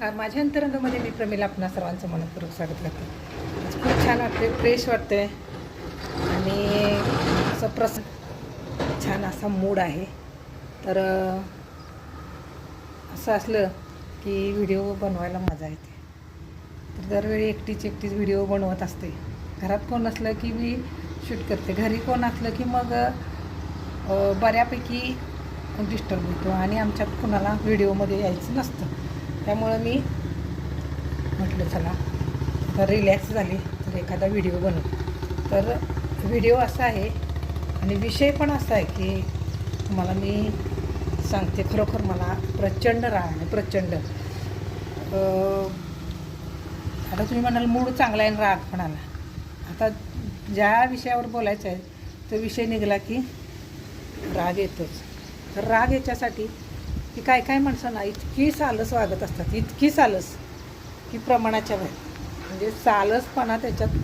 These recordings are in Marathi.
हा माझ्या अंतरंगामध्ये मी प्रमिला आपणा सर्वांचं मनपूर्वक स्वागत करते. खूप छान वाटते फ्रेश वाटते आणि असं प्रस छान असा मूड आहे. तर असं असलं की व्हिडिओ बनवायला मजा येते. तर दरवेळी एकटीच एकटीच व्हिडिओ बनवत असते. घरात कोण असलं की मी शूट करते. घरी कोण असलं की मग बऱ्यापैकी डिस्टर्ब होतो आणि आमच्यात कुणाला व्हिडिओमध्ये यायचं नसतं. त्यामुळं मी म्हटलं चला तर रिलॅक्स झाली तर एखादा व्हिडिओ बनवू. तर व्हिडिओ असा आहे आणि विषय पण असा आहे की तुम्हाला मी सांगते खरोखर मला प्रचंड राग आहे प्रचंड. आता तुम्ही म्हणाल मूड चांगला आहे आणि राग पण आला. आता ज्या विषयावर बोलायचं आहे तो विषय निघाला की राग येतोच. तर राग याच्यासाठी की काय काय माणसांना इतकी सालस वागत असतात इतकी सालस की प्रमाणाच्या बाहेर. म्हणजे सालसपणा त्याच्यात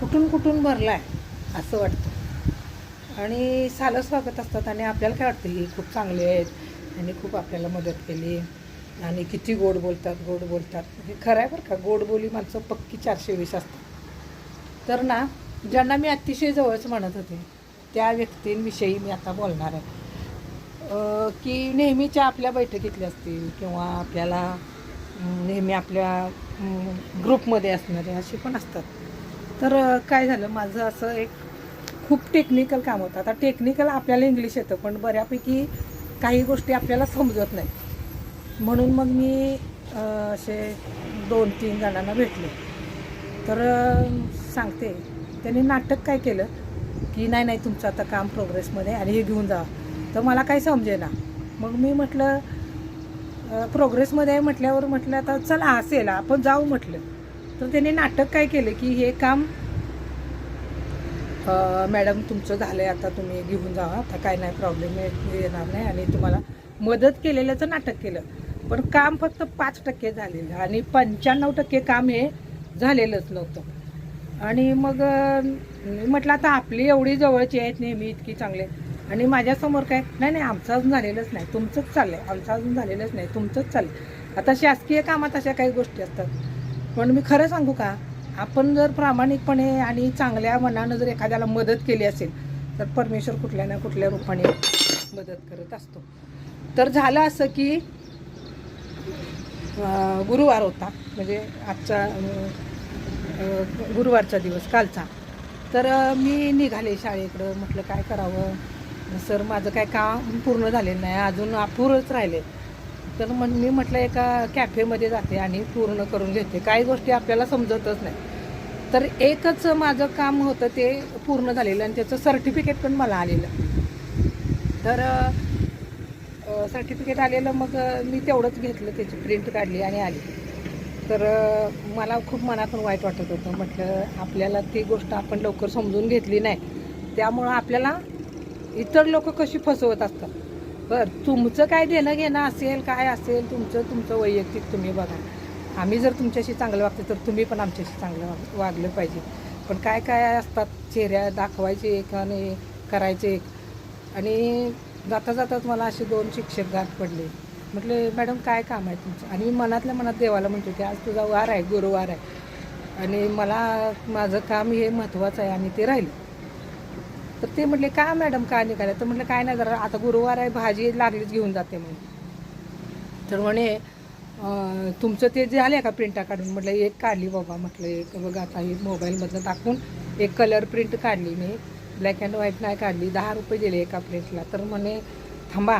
कुठून कुठून भरला आहे असं वाटतं. आणि सालस वागत असतात आणि आपल्याला काय वाटतं ही खूप चांगले आहेत आणि खूप आपल्याला मदत केली आणि किती गोड बोलतात गोड बोलतात. हे खरं आहे बरं का गोड बोली माणसं पक्की चारशे वीस असतात. तर ना ज्यांना मी अतिशय जवळच म्हणत होते त्या व्यक्तींविषयी मी आता बोलणार आहे. की नेहमीच्या आपल्या बैठकीतल्या असतील किंवा आपल्याला नेहमी आपल्या ग्रुपमध्ये असणारे असे पण असतात. तर काय झालं माझं असं एक खूप टेक्निकल काम होतं. आता टेक्निकल आपल्याला इंग्लिश येतं पण बऱ्यापैकी काही गोष्टी आपल्याला समजत नाही म्हणून मग मी असे दोन तीन जणांना भेटले. तर सांगते त्यांनी नाटक काय केलं की नाही नाही तुमचं आता काम प्रोग्रेसमध्ये आणि हे घेऊन जा. तर मला काही समजेना. मग मी म्हटलं प्रोग्रेसमध्ये आहे म्हटल्यावर म्हटलं आता चला असेल आपण जाऊ म्हटलं. तर त्याने नाटक काय केलं की हे काम मॅडम तुमचं झालं आहे आता तुम्ही घेऊन जावा आता काय नाही प्रॉब्लेम येणार नाही. आणि तुम्हाला मदत केलेल्याचं नाटक केलं. पण काम फक्त पाच टक्के झालेलं आणि पंच्याण्णव टक्के काम हे झालेलंच नव्हतं. आणि मग मी म्हटलं आता आपली एवढी जवळची आहेत नेहमी इतकी चांगले. आणि माझ्यासमोर काय? नाही नाही आमचं अजून झालेलंच नाही. तुमचंच चाललं आहे आमचं अजून झालेलंच नाही. तुमचंच चाललं आता शासकीय कामात अशा काही गोष्टी असतात. पण मी खरं सांगू का? आपण जर प्रामाणिकपणे आणि चांगल्या मनानं जर एखाद्याला मदत केली असेल तर परमेश्वर कुठल्या ना कुठल्या रूपाने मदत करत असतो. तर झालं असं की गुरुवार होता. म्हणजे आजचा गुरुवारचा दिवस कालचा. तर मी निघाले शाळेकडं. म्हटलं काय करावं? सर माझं काय काम पूर्ण झालेलं नाही. अजून अपूरच राहिले. तर मग मी म्हटलं एका कॅफेमध्ये जाते आणि पूर्ण करून घेते. काही गोष्टी आपल्याला समजतच नाही. तर एकच माझं काम होतं ते पूर्ण झालेलं आणि त्याचं सर्टिफिकेट पण मला आलेलं. तर सर्टिफिकेट आलेलं मग मी तेवढंच घेतलं त्याची प्रिंट काढली आणि आली. तर मला खूप मनातून वाईट वाटत होतं. म्हटलं आपल्याला ती गोष्ट आपण लवकर समजून घेतली नाही. त्यामुळं आपल्याला इतर लोक कशी फसवत असतात? बरं तुमचं काय देणं घेणं असेल काय असेल तुमचं तुमचं वैयक्तिक तुम्ही बघा. आम्ही जर तुमच्याशी चांगलं वागतो तर तुम्ही पण आमच्याशी चांगलं वाग वागलं पाहिजे. पण काय काय असतात? चेहऱ्या दाखवायचे एक आणि करायचे एक. आणि जाता जाताच मला असे दोन शिक्षक गाठ पडले. म्हटले मॅडम काय काम आहे तुमचं? आणि मी मनातल्या मनात देवाला म्हणतो की आज तुझा वार आहे गुरुवार आहे. आणि मला माझं काम हे महत्त्वाचं आहे आणि ते राहिलं. तर ते म्हटले का मॅडम का निघाले तर म्हटलं काय नाही जरा आता गुरुवार आहे भाजी लागलीच घेऊन जाते म्हणे. तर म्हणे तुमचं ते झाले का प्रिंटा काढून? म्हटलं एक काढली बाबा म्हटलं एक बघा आता ही मोबाईलमधनं टाकून एक कलर प्रिंट काढली मी ब्लॅक अँड व्हाईट नाही काढली दहा रुपये दिले एका प्रिंटला. तर म्हणे थांबा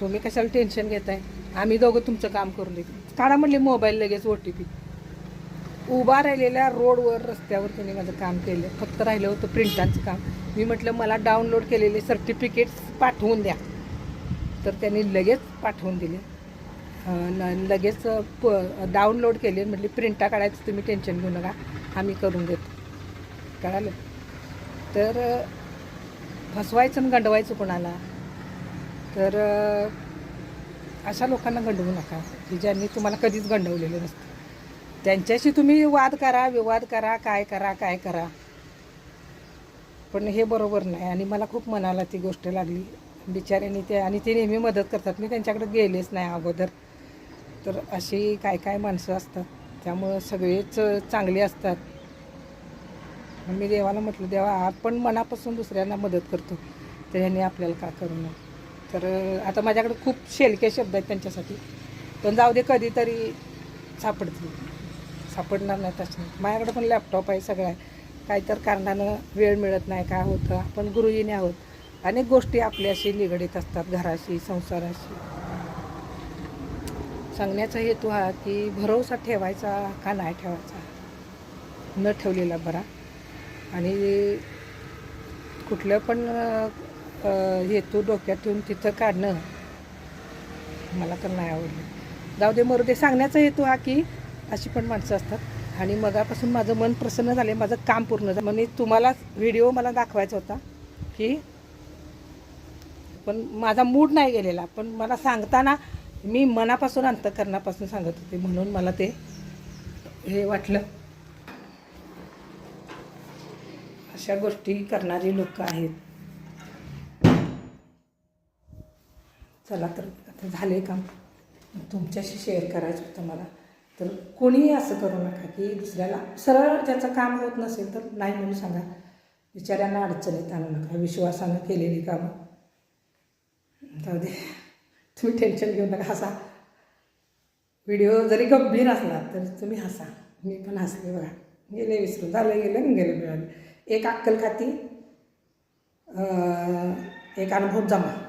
तुम्ही कशाला टेन्शन घेताय? आम्ही दोघं तुमचं काम करून देतो. काढा म्हटले मोबाईल लगेच ओ टी पी. उभा राहिलेल्या रोडवर रस्त्यावर त्यांनी माझं काम केलं. फक्त राहिलं होतं प्रिंटाचं काम. मी म्हटलं मला डाउनलोड केलेले सर्टिफिकेट्स पाठवून द्या. तर त्यांनी लगेच पाठवून दिले. न- लगेच प डाउनलोड केले. म्हटले प्रिंटा काढायचं तुम्ही टेन्शन घेऊ नका. आम्ही करून देतो. कळालं? तर फसवायचं आणि गंडवायचं कोणाला? तर अशा लोकांना गंडवू नका. की ज्यांनी तुम्हाला कधीच गंडवलेलं नसतं. त्यांच्याशी तुम्ही वाद करा विवाद करा काय करा काय करा. पण हे बरोबर नाही. आणि मला खूप मनाला ती गोष्ट लागली. बिचाऱ्यांनी ते आणि ते नेहमी मदत करतात. मी त्यांच्याकडे गेलेच नाही अगोदर. तर अशी काय काय माणसं असतात. त्यामुळं सगळेच चांगले असतात. मी देवाला म्हटलं देवा आपण मनापासून दुसऱ्यांना मदत करतो. तर ह्यांनी आपल्याला का करू नये? तर आता माझ्याकडे खूप शेलके शब्द आहेत त्यांच्यासाठी. पण जाऊ दे कधीतरी सापडतील. सापडणार नाही तसं. माझ्याकडे पण लॅपटॉप आहे सगळं. आहे काही तर कारणानं वेळ मिळत नाही काय होतं. आपण गुरुजीने आहोत. अनेक गोष्टी आपल्याशी निगडीत असतात घराशी संसाराशी. सांगण्याचा हेतू हा की भरोसा ठेवायचा का नाही ठेवायचा? न ठेवलेला बरा. आणि कुठलं पण हेतू डोक्यात ठेवून तिथं काढणं मला तर नाही आवडलं. जाऊ दे मरू दे. सांगण्याचा हेतू हा की अशी पण माणसं असतात. आणि मगापासून माझं मन प्रसन्न झाले माझं काम पूर्ण झालं. म्हणजे तुम्हाला व्हिडिओ मला दाखवायचा होता की पण माझा मूड नाही गेलेला. पण मला सांगताना मी मनापासून अंतकरणापासून सांगत होते. म्हणून मला ते हे वाटलं. अशा गोष्टी करणारी लोक आहेत. चला तर आता झाले काम. तुमच्याशी शेअर करायचं होतं मला. तर कोणीही असं करू नका की दुसऱ्याला सरळ ज्याचं काम होत नसेल तर नाही म्हणून सांगा. बिचाऱ्यांना अडचणीत आणू नका विश्वासानं केलेली कामं. जाऊ दे. तुम्ही टेन्शन घेऊ नका हसा. व्हिडिओ जरी गंभीर असला तरी तुम्ही हसा. मी पण हसले बघा. गेले विसरून झालं गेलं आणि गेलं मिळालं. एक अक्कल खाती एक अनुभव जमा.